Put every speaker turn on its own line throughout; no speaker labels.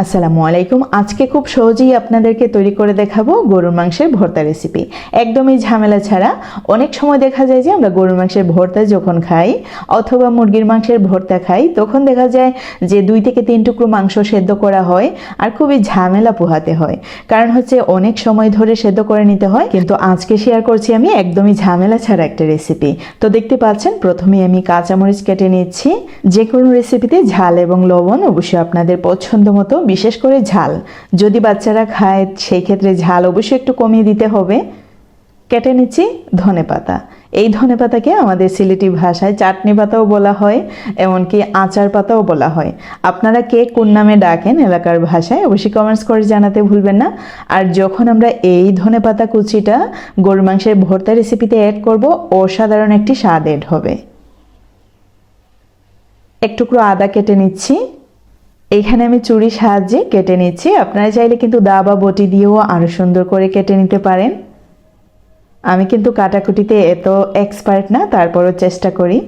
আসসালামু আলাইকুম। আজকে খুব সহজেই আপনাদেরকে তৈরি করে দেখাবো গরুর মাংসের ভর্তা রেসিপি একদমই ঝামেলা ছাড়া অনেক সময় দেখা যায় যে আমরা গরুর মাংসের ভর্তা যখন খাই অথবা মুরগির মাংসের ভর্তা খাই, তখন দেখা যায় যে দুই থেকে তিন টুকরো মাংস সেদ্ধ করা হয় আর খুবই ঝামেলা পোহাতে হয়। কারণ হচ্ছে অনেক সময় ধরে সেদ্ধ করে নিতে হয়, কিন্তু আজকে শেয়ার করছি আমি একদমই ঝামেলা ছাড়া একটা রেসিপি তো দেখতে পাচ্ছেন, প্রথমে আমি কাঁচামরিচ কেটে নিচ্ছি। যে কোনো রেসিপিতে ঝাল এবং লবণ অবশ্যই আপনাদের পছন্দ মতো বিশেষ করে ঝাল। যদি বাচ্চারা খায়, সেই ক্ষেত্রে ঝাল অবশ্যই একটু কমিয়ে দিতে হবে। কেটে নিচ্ছি ধনে পাতা। এই ধনে পাতাকে আমাদের সিলেটি ভাষায় চাটনি পাতাও বলা হয়, এমনকি আচার পাতাও বলা হয়। আপনারা কে কোন নামে ডাকেন এলাকার ভাষায়, অবশ্যই কমেন্টস করে জানাতে ভুলবেন না। আর যখন আমরা এই ধনে পাতা কুচিটা গরু মাংসের ভর্তা রেসিপিতে অ্যাড করব, অসাধারণ একটি স্বাদ এড হবে। এক টুকরো আদা কেটে নিচ্ছি। এইখানে আমি চুরির সাহায্যে কেটে নিচ্ছি। আপনারা চাইলে কিন্তু দা বা বটি দিয়েও আরও সুন্দর করে কেটে নিতে পারেন। আমি কিন্তু কাটাকুটিতে এত এক্সপার্ট না, তারপরও চেষ্টা করি।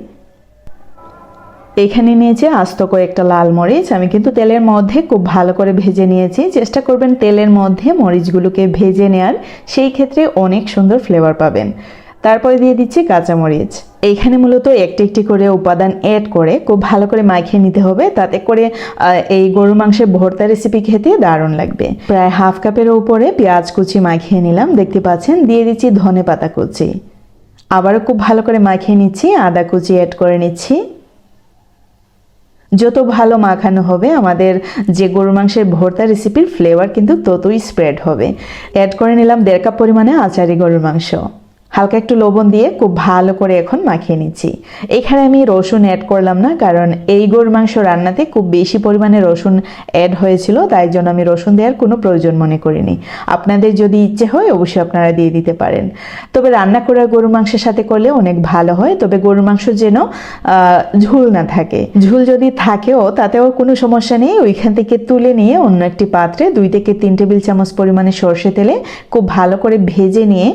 এখানে নিয়েছি আস্ত কয়েকটা লাল মরিচ। আমি কিন্তু তেলের মধ্যে খুব ভালো করে ভেজে নিয়েছি। চেষ্টা করবেন তেলের মধ্যে মরিচগুলোকে ভেজে নেয়ার। সেই ক্ষেত্রে অনেক সুন্দর ফ্লেভার পাবেন। তারপরে দিয়ে দিচ্ছি কাঁচামরিচ। এইখানে মূলত একটি একটি করে উপাদান অ্যাড করে খুব ভালো করে মাখিয়ে নিতে হবে। তাতে করে এই গরু মাংসের ভর্তা রেসিপি খেতে দারুণ লাগবে। প্রায় হাফ কাপের উপরে পেঁয়াজ কুচি মাখিয়ে নিলাম। দেখতে পাচ্ছেন, দিয়ে দিচ্ছি ধনে পাতা কুচি। আবারও খুব ভালো করে মাখিয়ে নিচ্ছি, আদা কুচি অ্যাড করে নিচ্ছি। যত ভালো মাখানো হবে, আমাদের যে গরু মাংসের ভর্তা রেসিপির ফ্লেভার কিন্তু ততই স্প্রেড হবে। অ্যাড করে নিলাম দেড় কাপ পরিমাণে আচারি গরুর মাংস। হালকা একটু লবণ দিয়ে খুব ভালো করে এখন মাখিয়ে নিচ্ছি। এখানে আমি রসুন অ্যাড করলাম না, কারণ এই গরুর মাংস রান্নাতে খুব বেশি পরিমাণে রসুন অ্যাড হয়েছিল, তাই জন্য আমি রসুন দেওয়ার কোনো প্রয়োজন মনে করিনি। আপনাদের যদি ইচ্ছে হয়, অবশ্যই আপনারা দিয়ে দিতে পারেন। তবে রান্না করা গরুর মাংসের সাথে করলে অনেক ভালো হয়, তবে গরুর মাংস যেন ঝুল না থাকে। ঝুল যদি থাকেও, তাতেও কোনো সমস্যা নেই। ওইখান থেকে তুলে নিয়ে অন্য একটি পাত্রে দুই থেকে তিন টেবিল চামচ পরিমাণে সর্ষে তেলে খুব ভালো করে ভেজে নিয়ে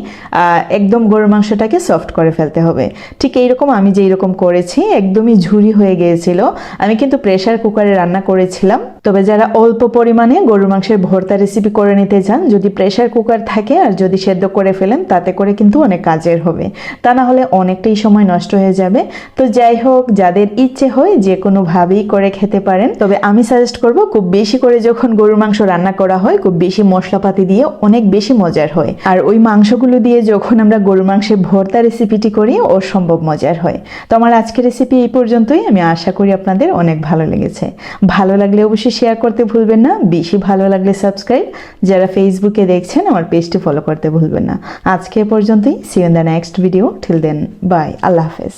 একদম গরুর মাংসটাকে সফট করে ফেলতে হবে। ঠিক এইরকম আমি যেই রকম করেছি, একদমই ঝুরি হয়ে গিয়েছিল। আমি কিন্তু প্রেশার কুকারে রান্না করেছিলাম। তবে যারা অল্প পরিমাণে গরুর মাংসের ভর্তা রেসিপি করে নিতে চান, যদি প্রেশার কুকার থাকে আর যদি সেদ্ধ করে ফেলেন, তাতে করে কিন্তু অনেক কাজের হবে। তা না হলে অনেকটাই সময় নষ্ট হয়ে যাবে। তো যাই হোক, যাদের ইচ্ছে হয় যে কোনোভাবেই করে খেতে পারেন, তবে আমি সাজেস্ট করব খুব বেশি করে যখন গরুর মাংস রান্না করা হয়, খুব বেশি মশলাপাতি দিয়ে অনেক বেশি মজার হয়। আর ওই মাংসগুলো দিয়ে যখন আমরা গরুর মাংসে ভর্তা রেসিপিটি করি ও সম্ভব মজার হয়। তো আমার আজকের রেসিপি এই পর্যন্তই। আমি আশা করি আপনাদের অনেক ভালো লেগেছে। ভালো লাগলে অবশ্যই শেয়ার করতে ভুলবেন না। বেশি ভালো লাগলে সাবস্ক্রাইব যারা ফেসবুকে দেখছেন, আমার পেজটি ফলো করতে ভুলবেন না। আজকে পর্যন্তই। See in the next video till then bye আল্লাহ হাফেজ।